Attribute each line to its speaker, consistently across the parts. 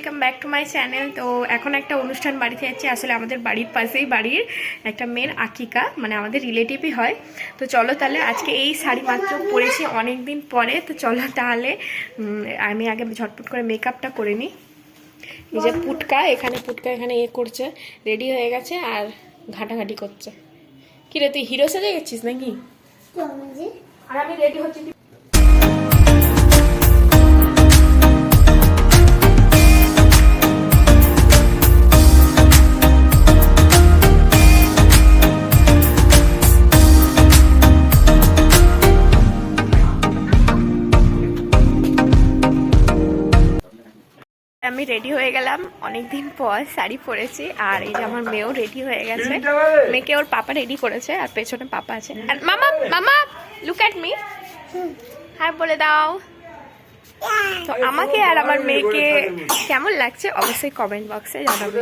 Speaker 1: Welcome back to my channel তো এখন একটা অনুষ্ঠান বাড়িতে যাচ্ছি। আসলে আমাদের বাড়ির পাশেই বাড়ির একটা মেয়ের আকিকা মানে আমাদের রিলেটিভই হয়। তো চলো তাহলে আজকে এই শাড়ি মাত্র পরেছি অনেক দিন পরে। তো চলো তাহলে আমি আগে ঝটপট করে মেকআপটা করে নিই। এই যে পুটকা এখানে পুটকা এখানে এ করছে। রেডি হয়ে গেছে আর ঘাটাঘাটি করছে। কি রে তুই হিরো সেজে গেছিস নাকি? আর আমি রেডি হচ্ছি আমি রেডি হয়ে গেলাম। অনেকদিন পর শাড়ি পরেছি আর এই যে আমার মেয়েও রেডি হয়ে গেছে। মেয়েকে ওর পাপা রেডি করেছে আর পেছনে পাপা আছে। আর মামা মামা লুক অ্যাট মি হ্যাঁ বলে দাও। তো আমাকে আর আমার মেয়েকে কেমন লাগছে? অবশ্যই কমেন্ট বক্সে জানাবে।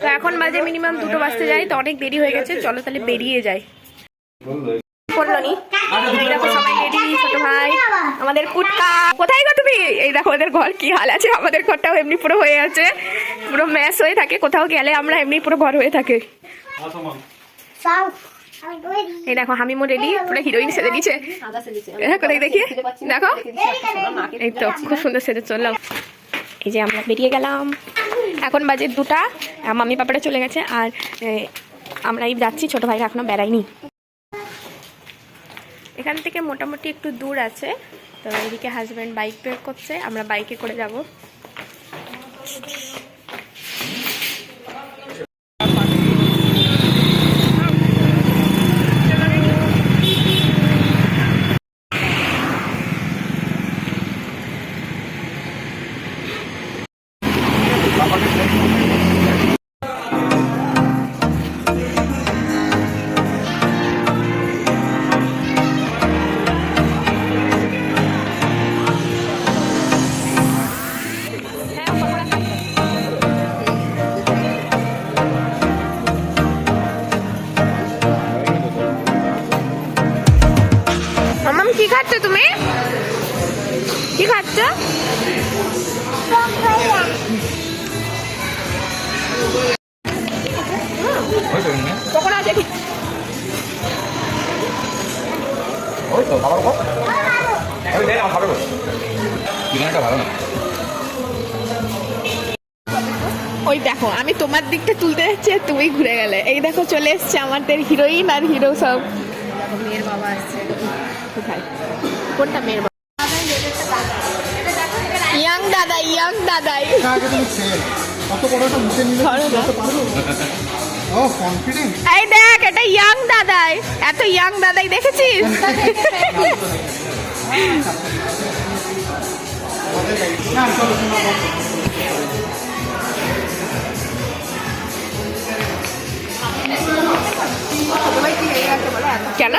Speaker 1: তো এখন বাজে মিনিমাম দুটো বাজতে যাই তো অনেক দেরি হয়ে গেছে। চলো তাহলে বেরিয়ে যাই। কোথায় তুমি? এই দেখো ওদের ঘর হাল আছে? আমাদের ঘরটাও এমনি পুরো হয়ে আছে। পুরো ম্যাচ হয়ে থাকে। কোথাও গেলে আমরা এমনি পুরো ঘর হয়ে থাকে। এই দেখো রেডি পুরো হিরোইন সেজে দিচ্ছে দেখো? দেখি। এই তো, খুব সুন্দর এই যে বেরিয়ে গেলাম। এখন বাজে দুটা। মাম্মি পাপাটা চলে গেছে। আর আমরা এই যাচ্ছি। ছোট ভাইরা এখনও বেড়াইনি এখান থেকে মোটামুটি একটু দূর আছে। তো এদিকে হাজব্যান্ড বাইক বের করছে, আমরা বাইকে করে যাব। খাচ্ছ তুমি? কি খাচ্ছ?
Speaker 2: ওই ওই
Speaker 1: দেখো, আমি তোমার দিকটা তুলতে যাচ্ছি তুমি ঘুরে গেলে। এই দেখো, চলে এসছে আমাদের হিরোইন আর হিরো সব।
Speaker 3: মেয়ের বাবা আসছে
Speaker 1: কোথায়? কোনটা মেয়ের ইয়াং দাদা ইয়াং দাদাই। এই দেখ এটা ইয়াং দাদাই। এত ইয়াং দাদাই দেখেছিস?
Speaker 4: না
Speaker 1: কেন?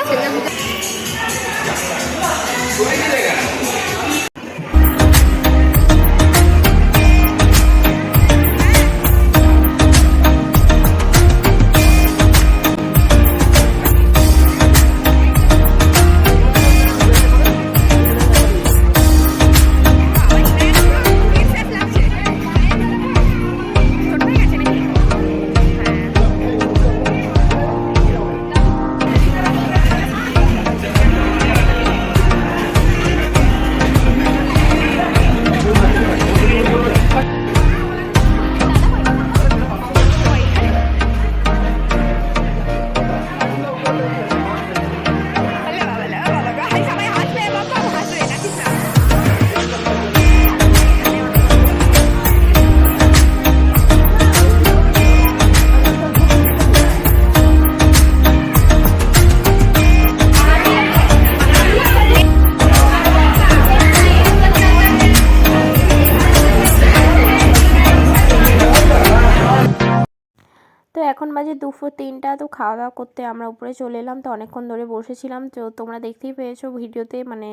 Speaker 1: এখন বাজে দুপুর তিনটা, তো খাওয়া দাওয়া করতে আমরা উপরে চলে এলাম। তো অনেকক্ষণ ধরে বসেছিলাম। তো তোমরা দেখতেই পেয়েছ ভিডিওতে মানে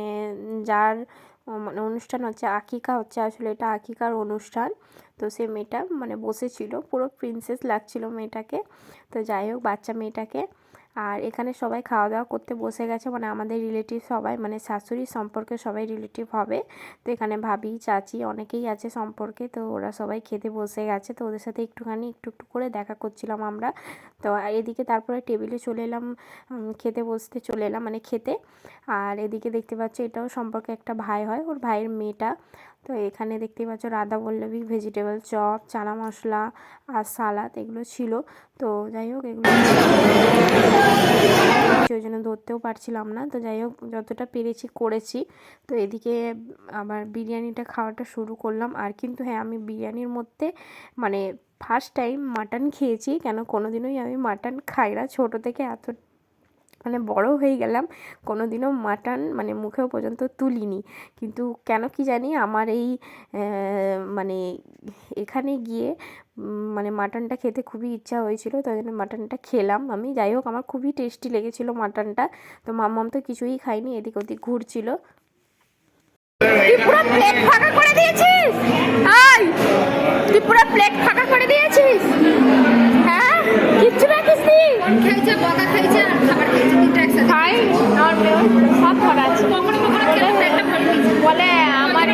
Speaker 1: যার মানে অনুষ্ঠান হচ্ছে আকিকা, হচ্ছে আসলে এটা আকিকার অনুষ্ঠান। তো সে মেয়েটা মানে বসেছিল। পুরো প্রিন্সেস লাগছিল মেয়েটাকে। তো যাই হোক, বাচ্চা মেয়েটাকে। আর এখানে সবাই খাওয়া দাওয়া করতে বসে গেছে মানে আমাদের রিলেটিভ সবাই মানে শাশুড়ির সম্পর্কে সবাই রিলেটিভ হবে। তো এখানে ভাবি, চাচি অনেকেই আছে সম্পর্কে, তো ওরা সবাই খেতে বসে গেছে, তো ওদের সাথে একটুখানি একটু একটু করে দেখা করছিলাম আমরা। তো এদিকে তারপরে টেবিলে চলে এলাম খেতে বসতে চলে এলাম মানে খেতে। আর এদিকে দেখতে পাচ্ছি এটাও সম্পর্কে একটা ভাই হয়, ওর ভাইয়ের মেয়েটা। তো এখানে দেখতে পাচ্ছ রাধা বল্লভী ভেজিটেবল চপ চানা মশলা আর সালাদ এগুলো ছিল। তো যাই হোক, এগুলো ওই জন্য ধরতেও পারছিলাম না। তো যাই হোক, যতটা পেরেছি করেছি। তো এদিকে আবার বিরিয়ানিটা খাওয়াটা শুরু করলাম। আর কিন্তু হ্যাঁ আমি বিরিয়ানির মধ্যে মানে ফার্স্ট টাইম মাটন খেয়েছি। কেন? কোনোদিনই আমি মাটন খাই না। ছোটো থেকে এত মানে বড় হয়ে গেলাম কোনো দিনও মাটন মানে মুখেও পর্যন্ত তুলিনি। কিন্তু কেন কি জানি আমার এই মানে এখানে গিয়ে মানে মাটনটা খেতে খুবই ইচ্ছা হয়েছিল তাই জন্য মাটনটা খেলাম আমি। যাই হোক আমার খুবই টেস্টি লেগেছিল মাটনটা। তো মাম্মাম তো কিছুই খাইনি এদিক ওদিক ঘুরছিল। তুই পুরো প্লেট ফাঁকা করে দিয়েছিস? আই তুই পুরো প্লেট ফাঁকা করে দিয়েছিস? হ্যাঁ? কিচ্ছু রাখিস তুই
Speaker 3: খেয়েছে? বকা খেয়েছে আর খাবার খেয়েছে
Speaker 1: খাই সব করা আছে।
Speaker 3: কখনো কখনো
Speaker 1: বলে আমার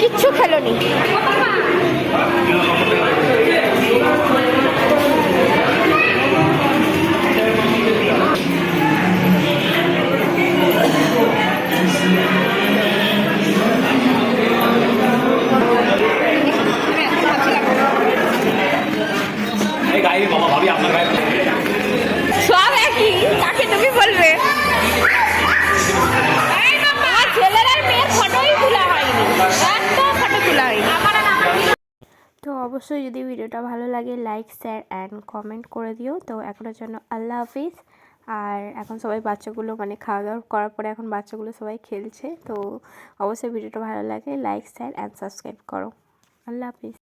Speaker 1: কিচ্ছু খেলো
Speaker 2: দিতেই বাবা ভাবি আপনার
Speaker 1: সব একই কাকে তুমি বলবে তো অবশ্যই যদি ভিডিওটা ভালো লাগে লাইক শেয়ার অ্যান্ড কমেন্ট করে দিও। তো এখনের জন্য আল্লাহ হাফিজ। আর এখন সবাই বাচ্চাগুলো মানে খাওয়া দাওয়া করার পরে এখন বাচ্চাগুলো সবাই খেলছে। তো অবশ্যই ভিডিওটা ভালো লাগে লাইক শেয়ার অ্যান্ড সাবস্ক্রাইব করো। আল্লাহ হাফিজ।